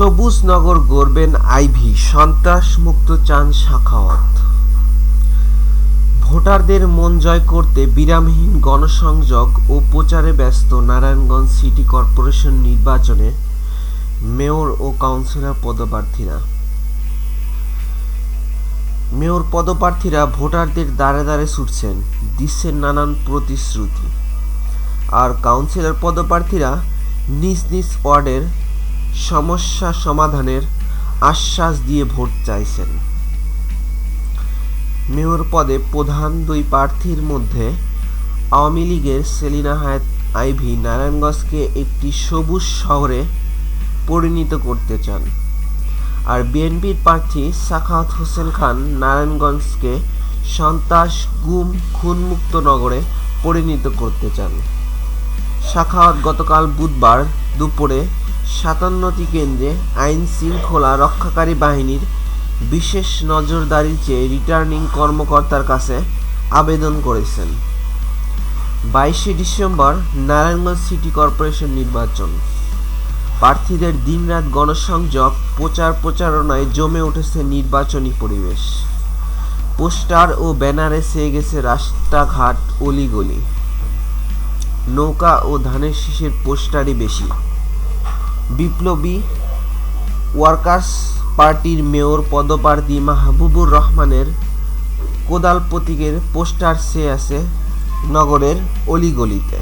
সবুজ নগর গড়বেন আইভি সন্ত্রাসমুক্ত চান সাখাওয়াত ভোটারদের মন জয় করতে বিরামহীন গণসংযোগ ও প্রচারে ব্যস্ত নারায়ণগঞ্জ সিটি কর্পোরেশন নির্বাচনে মেয়র ও কাউন্সিলর পদপ্রার্থীরা। মেয়র পদপ্রার্থীরা ভোটারদের দ্বারে দ্বারে ছুটছেন, দিচ্ছেন নানান প্রতিশ্রুতি। আর কাউন্সিলর পদপ্রার্থীরা নিজ নিজ ওয়ার্ডের সমস্যা সমাধানের আশ্বাস দিয়ে ভোট চাইছেন। মেয়র পদে প্রধান দুই প্রার্থীর মধ্যে আওয়ামী লীগের সেলিনা হায়াত আইভি নারায়ণগঞ্জকে একটি সবুজ শহরে পরিণত করতে চান আর বিএনপির প্রার্থী সাখাওয়াত হোসেন খান নারায়ণগঞ্জকে সন্ত্রাস, গুম, খুনমুক্ত নগরে পরিণত করতে চান। সাখাওয়াত গতকাল বুধবার দুপুরে সাতান্নটি কেন্দ্রে আইন শৃঙ্খলা রক্ষাকারী বাহিনীর বিশেষ নজরদারি চেয়ে রিটার্নিং কর্মকর্তার কাছে আবেদন করেছেন। বাইশে ডিসেম্বর নারায়ণগঞ্জ সিটি কর্পোরেশন নির্বাচন। প্রার্থীদের দিনরাত গণসংযোগ, প্রচার প্রচারণায় জমে উঠেছে নির্বাচনী পরিবেশ। পোস্টার ও ব্যানারে সেয়ে গেছে রাস্তাঘাট অলিগলি। নৌকা ও ধানের শীষের পোস্টারই বেশি। বিপ্লবী ওয়ার্কার্স পার্টির মেয়র পদপ্রার্থী মাহবুবুর রহমানের কোদাল প্রতীকের পোস্টার সে আছে নগরের অলিগলিতে।